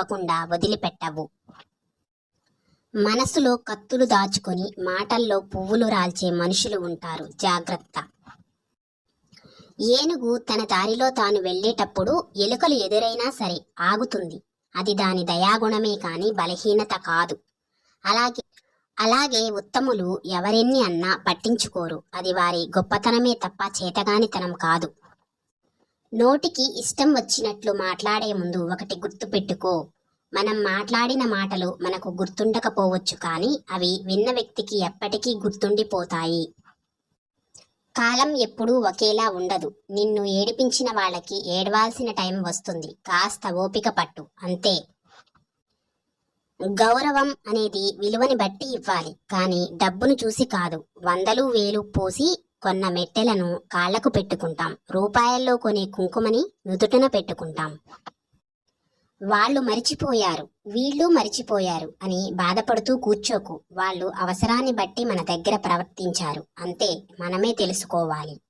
తప్పకుండా వదిలిపెట్టవు. మనసులో కత్తులు దాచుకొని మాటల్లో పువ్వులు రాల్చే మనుషులు ఉంటారు. జాగ్రత్త. ఏనుగు తన దారిలో తాను వెళ్ళేటప్పుడు ఎలుకలు ఎదురైనా సరే ఆగుతుంది. అది దాని దయాగుణమే కాని బలహీనత కాదు. అలాగే అలాగే ఉత్తములు ఎవరెన్ని అన్నా పట్టించుకోరు. అది వారి గొప్పతనమే తప్ప చేతగానితనం కాదు. నోటికి ఇష్టం వచ్చినట్లు మాట్లాడే ముందు ఒకటి గుర్తుపెట్టుకో మనం మాట్లాడిన మాటలు మనకు గుర్తుండకపోవచ్చు కానీ అవి విన్న వ్యక్తికి ఎప్పటికీ గుర్తుండిపోతాయి. కాలం ఎప్పుడూ ఒకేలా ఉండదు. నిన్ను ఏడిపించిన వాళ్ళకి ఏడవాల్సిన టైం వస్తుంది. కాస్త ఓపిక పట్టు. అంతే. గౌరవం అనేది విలువని బట్టి ఇవ్వాలి. కానీ డబ్బును చూసి కాదు. వందలు వేలు పోసి కొన్న మెట్టెలను కాళ్ళకు పెట్టుకుంటాం. రూపాయల్లో కొనే కుంకుమని నుదుటన పెట్టుకుంటాం. వాళ్ళు మరిచిపోయారు. వీళ్ళు మరిచిపోయారు అని బాధపడుతూ కూర్చోకు. వాళ్ళు అవసరాన్ని బట్టి మన దగ్గర ప్రవర్తించారు. అంతే మనమే తెలుసుకోవాలి.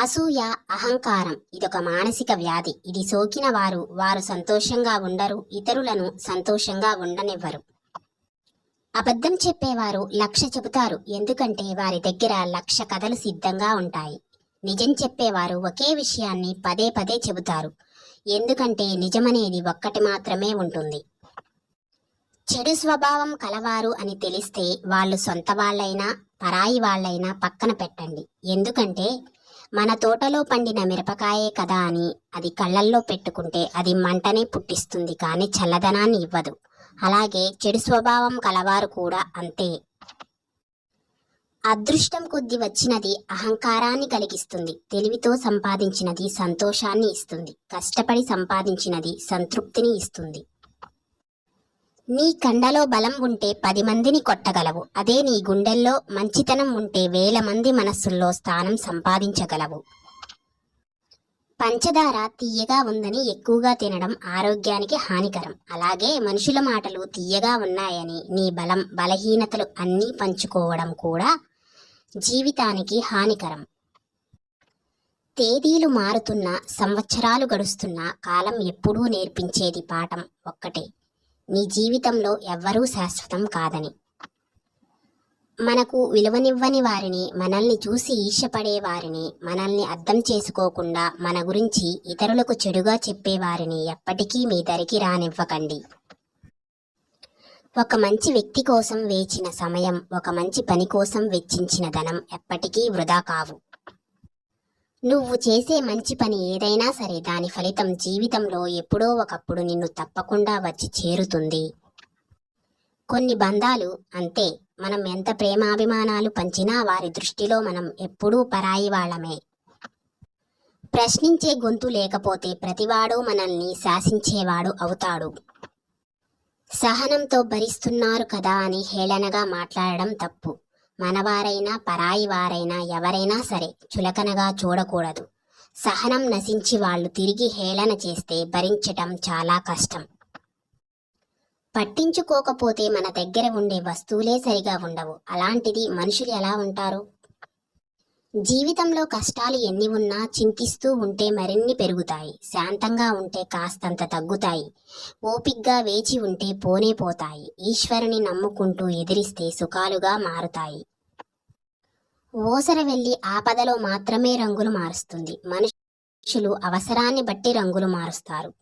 అసూయ అహంకారం ఇదొక మానసిక వ్యాధి. ఇది సోకిన వారు వారు సంతోషంగా ఉండరు. ఇతరులను సంతోషంగా ఉండనివ్వరు. అబద్ధం చెప్పేవారు లక్ష చెబుతారు. ఎందుకంటే వారి దగ్గర లక్ష కథలు సిద్ధంగా ఉంటాయి. నిజం చెప్పేవారు ఒకే విషయాన్ని పదే పదే చెబుతారు. ఎందుకంటే నిజమనేది ఒక్కటి మాత్రమే ఉంటుంది. చెడు స్వభావం కలవారు అని తెలిస్తే వాళ్ళు సొంత వాళ్ళైనా పరాయి వాళ్ళైనా పక్కన పెట్టండి. ఎందుకంటే మన తోటలో పండిన మిరపకాయే కదా అని అది కళ్ళల్లో పెట్టుకుంటే అది మంటనే పుట్టిస్తుంది కానీ చల్లదనాన్ని ఇవ్వదు. అలాగే చెడు స్వభావం కలవారు కూడా అంతే. అదృష్టం కొద్ది వచ్చినది అహంకారాన్ని కలిగిస్తుంది. తెలివితో సంపాదించినది సంతోషాన్ని ఇస్తుంది. కష్టపడి సంపాదించినది సంతృప్తిని ఇస్తుంది. నీ కండలో బలం ఉంటే పది మందిని కొట్టగలవు. అదే నీ గుండెల్లో మంచితనం ఉంటే వేల మంది మనస్సుల్లో స్థానం సంపాదించగలవు. పంచదార తీయగా ఉందని ఎక్కువగా తినడం ఆరోగ్యానికి హానికరం. అలాగే మనుషుల మాటలు తీయగా ఉన్నాయని నీ బలం బలహీనతలు అన్నీ పంచుకోవడం కూడా జీవితానికి హానికరం. తేదీలు మారుతున్న సంవత్సరాలు గడుస్తున్న కాలం ఎప్పుడూ నేర్పించేది పాఠం ఒక్కటే. నీ జీవితంలో ఎవ్వరూ శాశ్వతం కాదని. మనకు విలువనివ్వని వారిని మనల్ని చూసి ఈర్షపడే వారిని మనల్ని అర్థం చేసుకోకుండా మన గురించి ఇతరులకు చెడుగా చెప్పేవారిని ఎప్పటికీ మీ దరికి రానివ్వకండి. ఒక మంచి వ్యక్తి కోసం వేచిన సమయం ఒక మంచి పని కోసం వెచ్చించిన ధనం ఎప్పటికీ వృధా కావు. నువ్వు చేసే మంచి పని ఏదైనా సరే దాని ఫలితం జీవితంలో ఎప్పుడో ఒకప్పుడు నిన్ను తప్పకుండా వచ్చి చేరుతుంది. కొన్ని బంధాలు అంతే మనం ఎంత ప్రేమాభిమానాలు పంచినా వారి దృష్టిలో మనం ఎప్పుడూ పరాయి వాళ్ళమే. ప్రశ్నించే గొంతు లేకపోతే ప్రతివాడు మనల్ని శాసించేవాడు అవుతాడు. సహనంతో భరిస్తున్నారు కదా అని హేళనగా మాట్లాడడం తప్పు. మనవారైనా పరాయి వారైనా ఎవరైనా సరే చులకనగా చూడకూడదు. సహనం నశించి వాళ్ళు తిరిగి హేళన చేస్తే భరించటం చాలా కష్టం. పట్టించుకోకపోతే మన దగ్గర ఉండే వస్తువులే సరిగా ఉండవు. అలాంటిది మనుషులు ఎలా ఉంటారు? జీవితంలో కష్టాలు ఎన్ని ఉన్నా చింతిస్తూ ఉంటే మరిన్ని పెరుగుతాయి. శాంతంగా ఉంటే కాస్తంత తగ్గుతాయి. ఓపిగ్గా వేచి ఉంటే పోనే పోతాయి. ఈశ్వరుని నమ్ముకుంటూ ఎదిరిస్తే సుఖాలుగా మారుతాయి. ఓసర వెళ్ళి ఆపదలో మాత్రమే రంగులు మారుస్తుంది. మనుషులు అవసరాన్ని బట్టి రంగులు మారుస్తారు.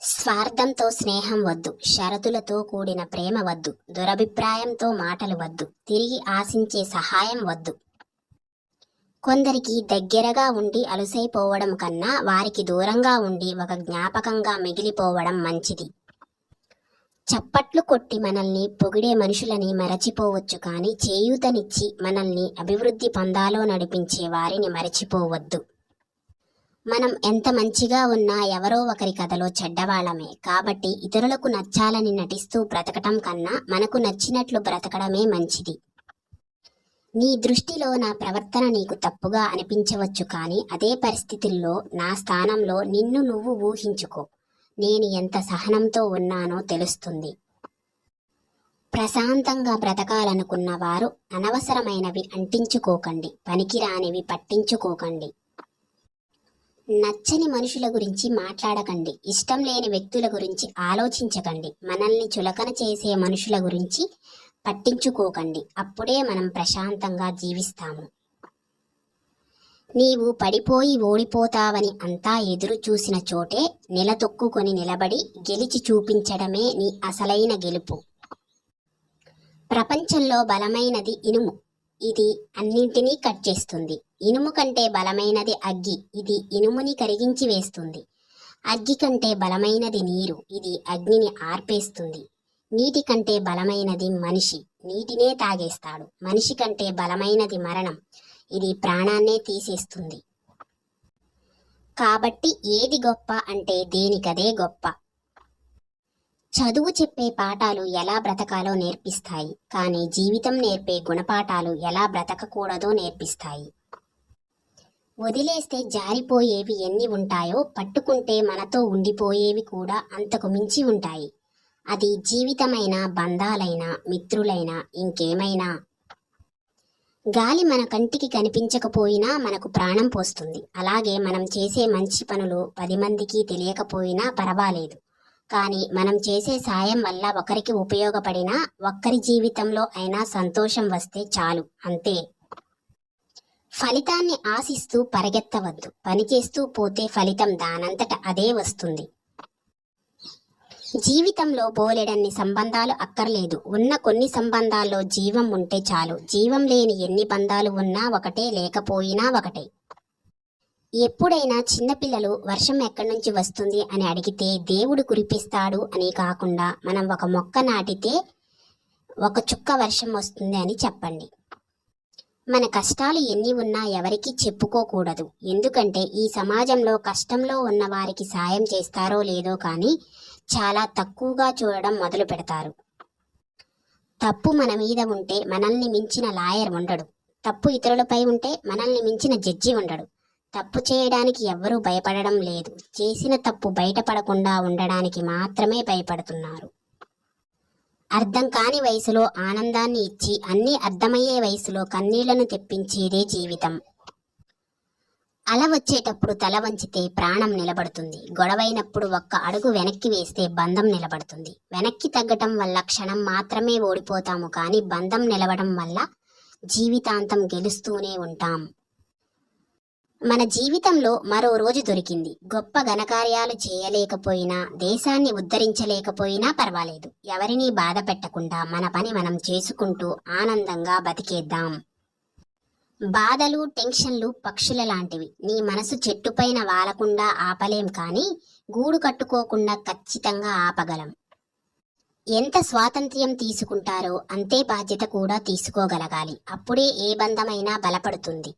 స్వార్థంతో స్నేహం వద్దు షరతులతో కూడిన ప్రేమ వద్దు దురభిప్రాయంతో మాటలు వద్దు తిరిగి ఆశించే సహాయం వద్దు. కొందరికి దగ్గరగా ఉండి అలుసైపోవడం కన్నా వారికి దూరంగా ఉండి ఒక జ్ఞాపకంగా మిగిలిపోవడం మంచిది. చప్పట్లు కొట్టి మనల్ని పొగిడే మనుషులని మరచిపోవచ్చు కానీ చేయూతనిచ్చి మనల్ని అభివృద్ధి పందాలో నడిపించే వారిని మరచిపోవద్దు. మనం ఎంత మంచిగా ఉన్నా ఎవరో ఒకరి కథలో చెడ్డవాళ్ళమే. కాబట్టి ఇతరులకు నచ్చాలని నటిస్తూ బ్రతకటం కన్నా మనకు నచ్చినట్లు బ్రతకడమే మంచిది. నీ దృష్టిలో నా ప్రవర్తన నీకు తప్పుగా అనిపించవచ్చు కానీ అదే పరిస్థితుల్లో నా స్థానంలో నిన్ను నువ్వు ఊహించుకో. నేను ఎంత సహనంతో ఉన్నానో తెలుస్తుంది. ప్రశాంతంగా బ్రతకాలనుకున్న వారు అనవసరమైనవి అంటించుకోకండి. పనికిరానివి పట్టించుకోకండి. నచ్చని మనుషుల గురించి మాట్లాడకండి. ఇష్టం లేని వ్యక్తుల గురించి ఆలోచించకండి. మనల్ని చులకన చేసే మనుషుల గురించి పట్టించుకోకండి. అప్పుడే మనం ప్రశాంతంగా జీవిస్తాము. నీవు పడిపోయి ఓడిపోతావని అంతా ఎదురు చూసిన చోటే నిలతొక్కుకొని నిలబడి గెలిచి చూపించడమే నీ అసలైన గెలుపు. ప్రపంచంలో బలమైనది ఇనుము. ఇది అన్నింటినీ కట్ చేస్తుంది. ఇనుము కంటే బలమైనది అగ్గి. ఇది ఇనుముని కరిగించి వేస్తుంది. అగ్గి కంటే బలమైనది నీరు. ఇది అగ్నిని ఆర్పేస్తుంది. నీటి కంటే బలమైనది మనిషి. నీటినే తాగేస్తాడు. మనిషి కంటే బలమైనది మరణం. ఇది ప్రాణాన్నే తీసేస్తుంది. కాబట్టి ఏది గొప్ప అంటే దేనికదే గొప్ప. చదువు చెప్పే పాఠాలు ఎలా బ్రతకాలో నేర్పిస్తాయి. కానీ జీవితం నేర్పే గుణపాఠాలు ఎలా బ్రతకకూడదో నేర్పిస్తాయి. వదిలేస్తే జారిపోయేవి ఎన్ని ఉంటాయో పట్టుకుంటే మనతో ఉండిపోయేవి కూడా అంతకు మించి ఉంటాయి. అది జీవితమైనా బంధాలైనా మిత్రులైనా ఇంకేమైనా. గాలి మన కంటికి కనిపించకపోయినా మనకు ప్రాణం పోస్తుంది. అలాగే మనం చేసే మంచి పనులు పది మందికి తెలియకపోయినా పర్వాలేదు. కానీ మనం చేసే సాయం వల్ల ఒకరికి ఉపయోగపడినా ఒక్కరి జీవితంలో అయినా సంతోషం వస్తే చాలు అంతే. ఫలితాన్ని ఆశిస్తూ పరిగెత్తవద్దు. పనిచేస్తూ పోతే ఫలితం దానంతట అదే వస్తుంది. జీవితంలో బోలెడన్ని సంబంధాలు అక్కర్లేదు. ఉన్న కొన్ని సంబంధాల్లో జీవం ఉంటే చాలు. జీవం లేని ఎన్ని బంధాలు ఉన్నా ఒకటే లేకపోయినా ఒకటే. ఎప్పుడైనా చిన్నపిల్లలు వర్షం ఎక్కడి నుంచి వస్తుంది అని అడిగితే దేవుడు కురిపిస్తాడు అని కాకుండా మనం ఒక మొక్క నాటితే ఒక చుక్క వర్షం వస్తుంది అని చెప్పండి. మన కష్టాలు ఎన్ని ఉన్నా ఎవరికీ చెప్పుకోకూడదు. ఎందుకంటే ఈ సమాజంలో కష్టంలో ఉన్న వారికి సాయం చేస్తారో లేదో కానీ చాలా తక్కువగా చూడడం మొదలు పెడతారు. తప్పు మన మీద ఉంటే మనల్ని మించిన లాయర్ ఉండడు. తప్పు ఇతరులపై ఉంటే మనల్ని మించిన జడ్జి ఉండడు. తప్పు చేయడానికి ఎవ్వరూ భయపడడం లేదు. చేసిన తప్పు బయటపడకుండా ఉండడానికి మాత్రమే భయపడుతున్నారు. అర్థం కాని వయసులో ఆనందాన్ని ఇచ్చి అన్నీ అర్థమయ్యే వయసులో కన్నీళ్ళను తెప్పించేదే జీవితం. అల వచ్చేటప్పుడు తల వంచితే ప్రాణం నిలబడుతుంది. గొడవైనప్పుడు ఒక్క అడుగు వెనక్కి వేస్తే బంధం నిలబడుతుంది. వెనక్కి తగ్గటం వల్ల క్షణం మాత్రమే ఓడిపోతాము కానీ బంధం నిలవడం వల్ల జీవితాంతం గెలుస్తూనే ఉంటాం. మన జీవితంలో మరో రోజు దొరికింది. గొప్ప ఘనకార్యాలు చేయలేకపోయినా దేశాన్ని ఉద్ధరించలేకపోయినా పర్వాలేదు. ఎవరినీ బాధ పెట్టకుండా మన పని మనం చేసుకుంటూ ఆనందంగా బతికేద్దాం. బాధలు టెన్షన్లు పక్షుల లాంటివి. నీ మనసు చెట్టుపైన వాలకుండా ఆపలేం కానీ గూడు కట్టుకోకుండా ఖచ్చితంగా ఆపగలం. ఎంత స్వాతంత్ర్యం తీసుకుంటారో అంతే బాధ్యత కూడా తీసుకోగలగాలి. అప్పుడే ఏ బంధమైనా బలపడుతుంది.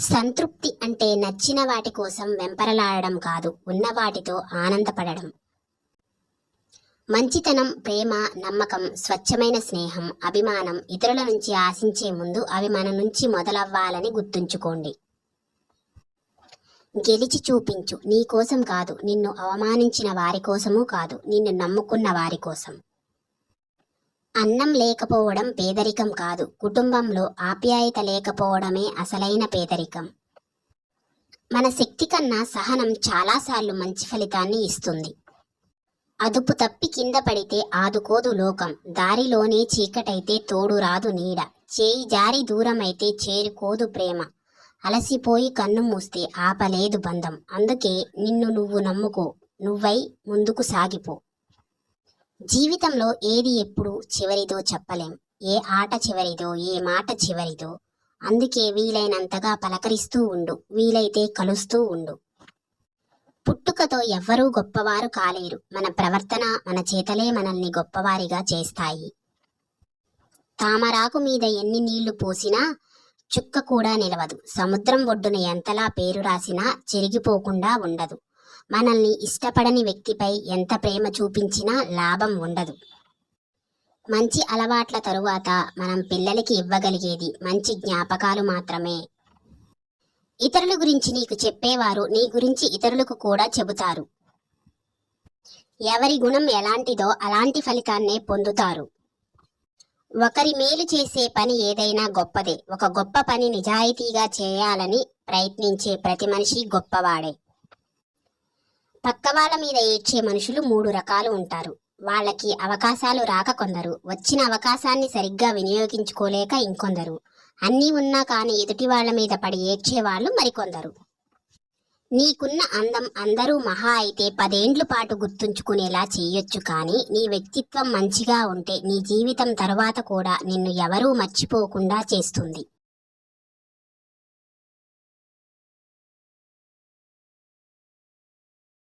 సంతృప్తి అంటే నచ్చిన వాటి కోసం వెంపరలాడడం కాదు ఉన్న వాటితో ఆనందపడడం. మంచితనం ప్రేమ నమ్మకం స్వచ్ఛమైన స్నేహం అభిమానం ఇతరుల నుంచి ఆశించే ముందు అవి మన నుంచి మొదలవ్వాలని గుర్తుంచుకోండి. గెలిచి చూపించు నీ కోసం కాదు నిన్ను అవమానించిన వారి కోసము కాదు నిన్ను నమ్ముకున్న వారి కోసం. అన్నం లేకపోవడం పేదరికం కాదు. కుటుంబంలో ఆప్యాయత లేకపోవడమే అసలైన పేదరికం. మన శక్తి కన్నా సహనం చాలాసార్లు మంచి ఫలితాన్ని ఇస్తుంది. అదుపు తప్పి కింద పడితే ఆదుకోదు లోకం. దారిలోనే చీకటైతే తోడు రాదు నీడ. చేయి జారి దూరమైతే చేరుకోదు ప్రేమ. అలసిపోయి కన్ను మూస్తే ఆపలేదు బంధం. అందుకే నిన్ను నువ్వు నమ్ముకో. నువ్వై ముందుకు సాగిపో. జీవితంలో ఏది ఎప్పుడు చివరిదో చెప్పలేం. ఏ ఆట చివరిదో ఏ మాట చివరిదో. అందుకే వీలైనంతగా పలకరిస్తూ ఉండు వీలైతే కలుస్తూ ఉండు. పుట్టుకతో ఎవ్వరూ గొప్పవారు కాలేరు. మన ప్రవర్తన మన చేతలే మనల్ని గొప్పవారిగా చేస్తాయి. తామరాకు మీద ఎన్ని నీళ్ళు పోసినా చుక్క కూడా నిలవదు. సముద్రం ఒడ్డున ఎంతలా పేరు రాసినా చెరిగిపోకుండా ఉండదు. మనల్ని ఇష్టపడని వ్యక్తిపై ఎంత ప్రేమ చూపించినా లాభం ఉండదు. మంచి అలవాట్ల తరువాత మనం పిల్లలకి ఇవ్వగలిగేది మంచి జ్ఞాపకాలు మాత్రమే. ఇతరుల గురించి నీకు చెప్పేవారు నీ గురించి ఇతరులకు కూడా చెబుతారు. ఎవరి గుణం ఎలాంటిదో అలాంటి ఫలితాన్నే పొందుతారు. ఒకరి మేలు చేసే పని ఏదైనా గొప్పదే. ఒక గొప్ప పని నిజాయితీగా చేయాలని ప్రయత్నించే ప్రతి మనిషి గొప్పవాడే. పక్క వాళ్ళ మీద ఏడ్చే మనుషులు మూడు రకాలు ఉంటారు. వాళ్ళకి అవకాశాలు రాక కొందరు. వచ్చిన అవకాశాన్ని సరిగ్గా వినియోగించుకోలేక ఇంకొందరు. అన్నీ ఉన్నా కానీ ఎదుటి వాళ్ళ మీద పడి ఏడ్చే వాళ్ళు మరికొందరు. నీకున్న అందం అందరూ మహా అయితే పదేండ్ల పాటు గుర్తుంచుకునేలా చేయొచ్చు కానీ నీ వ్యక్తిత్వం మంచిగా ఉంటే నీ జీవితం తర్వాత కూడా నిన్ను ఎవరూ మర్చిపోకుండా చేస్తుంది.